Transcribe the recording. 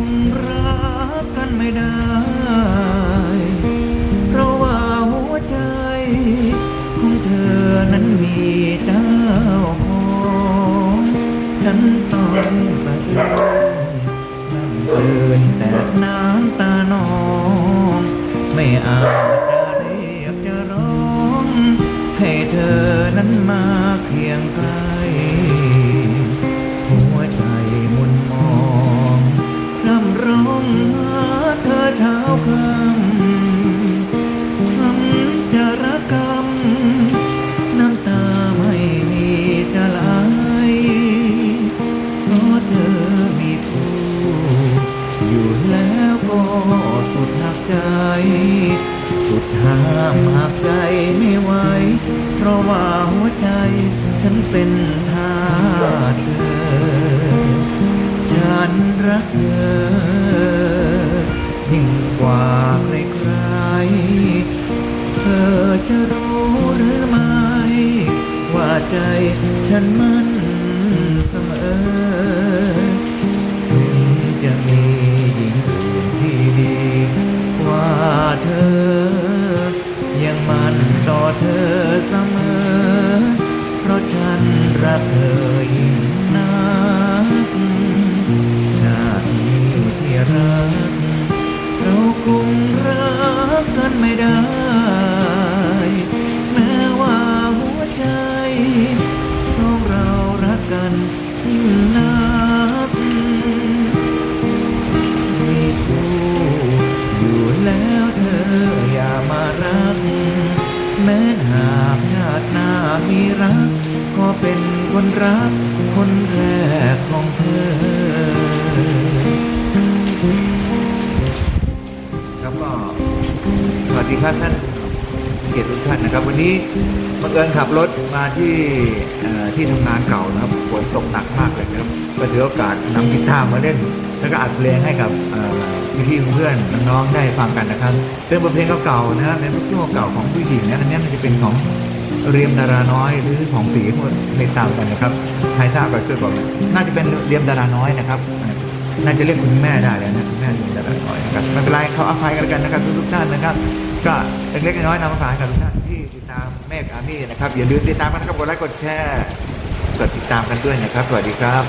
คงรักกันไม่ได้ เพราะว่าหัวใจ ของเธอนั้นมีเจ้าของฉันต้องปฏิบัตินั่งเดินแต่น้ำตานอง ไม่อาจจะเรียกจะร้อง ให้เธอนั้นมาเคียงกล้หั สุดห้ามหักใจไม่ไหว เพราะว่าหัวใจฉันเป็นทาสเธอ ฉันรักเธอ ยิ่งกว่าใครๆเธอจะรู้หรือไม่ ว่าใจฉันมัน มันต่อเธอเสมอ เพราะฉันรักเธอยิ่งนักชาตินี้ที่รักเราคงรักกันไม่ได้ แม้ว่าหัวใจของเรารักกันยิ่งนัก หากชาติหน้ามีรัก ก็เป็นคนรัก คนแรกของเธอครับก็สวัสดีครับท่านเกียรติทุกท่านนะครับ วันนี้บังเอิญขับรถมาที่ที่ทำงานเก่านะครับฝนตกหนักมากเลยนะครับก็ถือโอกาสนำกีตาร์มาเล่น แล้วก็อัดเพลงให้กับ เอ่อพี่ๆเพื่อนน้องๆได้ฟังกันนะครับเป็นบทเพลงเก่าๆนะครับเป็นลูกทุ่งเก่าของผู้หญิงนะอันนี้มันจะเป็นของเรียมดาราน้อยหรือของสีพวกในตามกันนะครับใครทราบก็ช่วยบอกหน่อยน่าจะเป็นเรียมดาราน้อยนะครับ น่าจะเรียกคุณแม่ได้แล้วนะคุณแม่ดูแต่ละน้อยนะครับไม่เป็นไรเขาอภัยกันแล้วกันนะครับทุกท่านนะครับ ก็เล็กๆน้อยๆนำมาฝากกับทุกท่านที่ติดตามเมฆอามี่นะครับอย่าลืมติดตามกันนะครับกดไลค์กดแชร์กดติดตามกันด้วยนะครับ สวัสดีครับ